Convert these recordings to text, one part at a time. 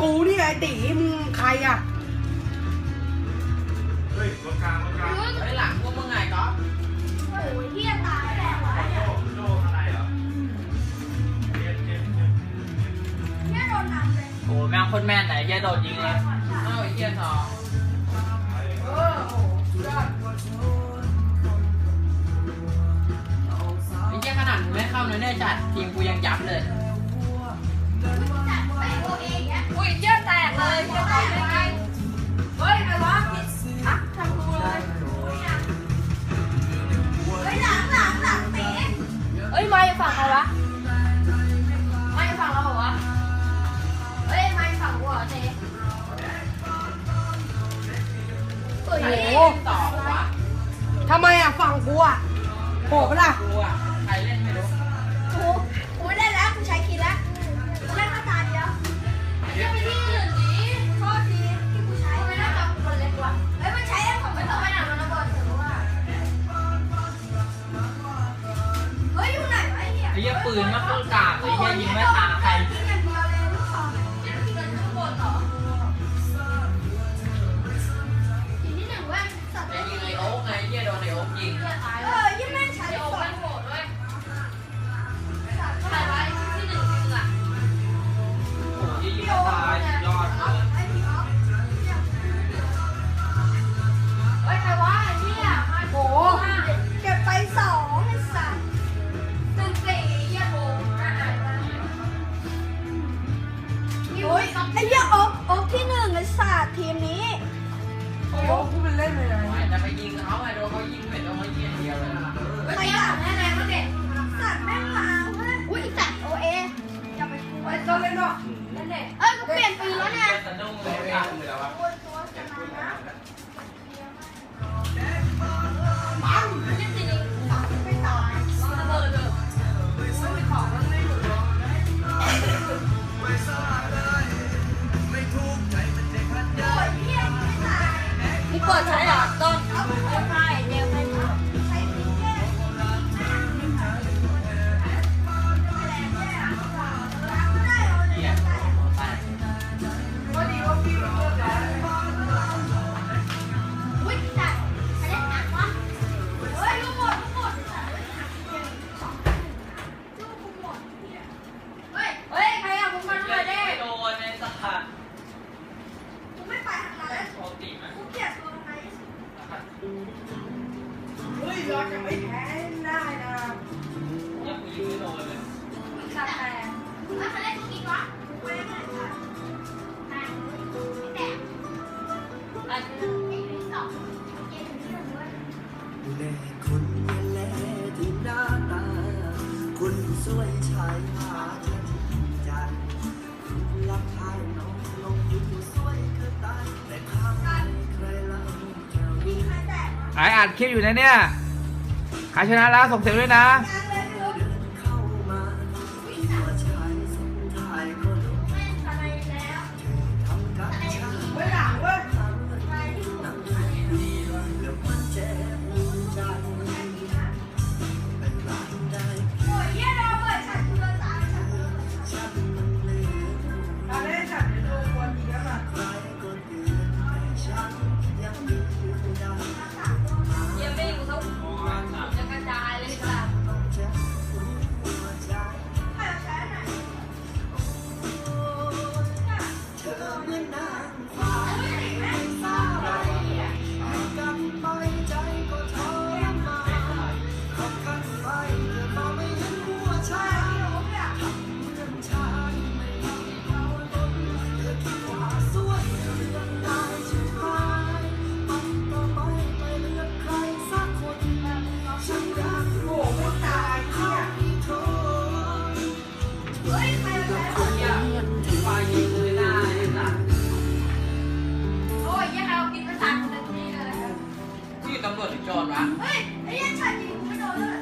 กูนี่ไงตีมึงใครอะเฮ้ยรถกลางรถกลางไอ้หลังพวกมึงไงก๊อฟโอ้ยเฮียตายแล้ววะโจ้โจ้ข้างในเหรอเจ็บเจ็บเจ็บเฮียโดนนำเลยโอ้แม่งโคนแม่นไหนเฮียโดนยิงเลยเอ้าไอ้เฮียทองไอ้เฮียขนาดมึงไม่เข้าเนื้อเนื้อจัดทีมกูยังยับเลยจัด เฮ้ยไอ้เฮ้ยเล่นต่อวะทำไมอะฝั่งกูอะโหดปะล่ะกูอะใครเล่นไม่รู้กูกูไม่ได้แล้วกูใช้คิดแล้วกูเล่นมาตาเดียวเยี่ยไปที่อื่นดิโทษทีที่กูใช้ไม่น่าจะคนเล็กกว่าเฮ้ยมันใช้ได้ของไม่ไม่ต้ต้อองงไปหนังมันระเบิดถือว่าเฮ้ยอยู่ไหนวะไอ้เหี้ยไอ้เฮียปืนมันก็กากไอ้เฮียยิงไม่ตาใคร เหี้ยออกออกที่หนึ่งไอ้สัตว์ทีมนี้ โอ้โหกูเป็นเล่นเลยนะจะไปยิงเขาไงโดนเขายิงเป็นโดนเขายิงเดียวเลยไม่อยากแน่ๆมั้งเด็กสัตว์แม่งมาเว้ยอุ้ยสัตว์โอเออย่าไปกลัวไอ้ตัวเล่นเนาะนั่นเด็กเอ้ยกูเปลี่ยนปืนแล้วเนี่ยสะดุ้งเลยอะกลัวตัวจะมานะ แม่คุณแลที่หน้าตา คุณสวยชายหาฉันใจรักภายน้องลงอยู่สวยคือตายแต่ข้างในใครเล่าจะมีรู้ใครแตกวะไออัดคลิปอยู่นะเนี่ย ใครชนะแล้วส่งเสียงด้วยนะำรวจถึงจอดวะ เฮ้ย ไอ้เหี้ยชายจริงกูไม่โดนแล้วแหละ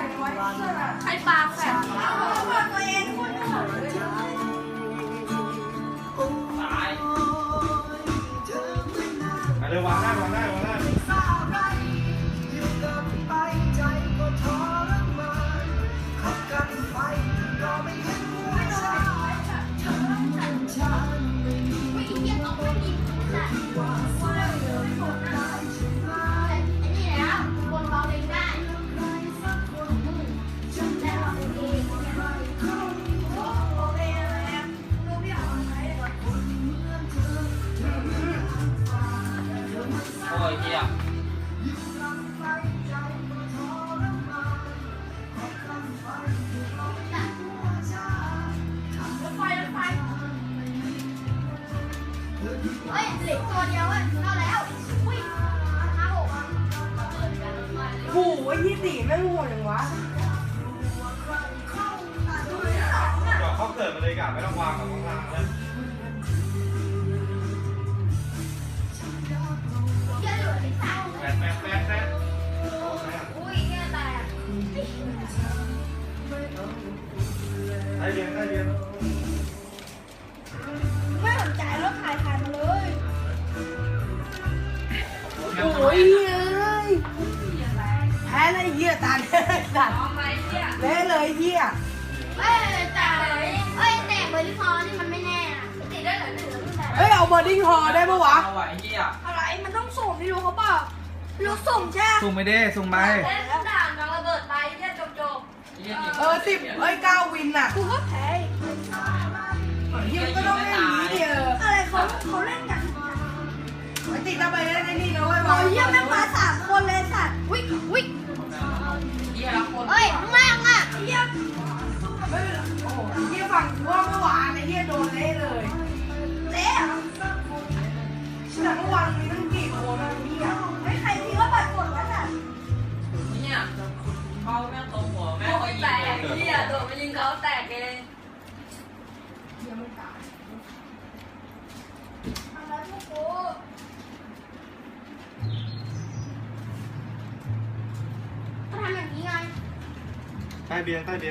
ดอย่า ตัวเดียวเว้ยเข้าแล้วอุ้ยห้าหกอะเปิดกันมาโอ้โหไอ้ยี่สี่แม่งโหดอย่างวะเดี๋ยวเขาเกิดมาเลยกันไม่ต้องวางกับข้างล่างแล้วเหี้ยเหลือที่สามแปดแปดแปดแปด เลยเหี้ยเอ้ยแต่เอ้ยแต่เบอร์รี่พอนี่มันไม่แน่นะติดได้เหลือหนึ่งแล้วแต่เอ้ยเอาเบอร์ดิ้งฮอได้ปะวะเอาไหวเฮียอะไรมันต้องส่งไม่รู้เขาเปล่ารู้ส่งใช่ไหมสุ่มไปดิสุ่มไปแล้วด่านน้องระเบิดไปเนี่ยจบจบเฮียยิงเออสิบเอ้ยเก้าวินน่ะกูก็แพ้เหี้ยก็ต้องเล่นอย่างนี้ดิเอออะไรเขาเขาเล่นกันไอ้ติดจะไปเล่นไอ้นี่นะเว้ยโอ้ยเยี่ยมแม่งมาสามคนเลยสัตว์วิวิเฮี ยรับคนเอ้ยข้างอะเยี่ยมไม่เป็นไรโอ้โหไอ้เหี้ยฝั่งกูว่าเมื่อวานไอ้เหี้ยโดนเละเลยเละเหรอแต่เมื่อวานมีตั้งกี่คนอะ เขาท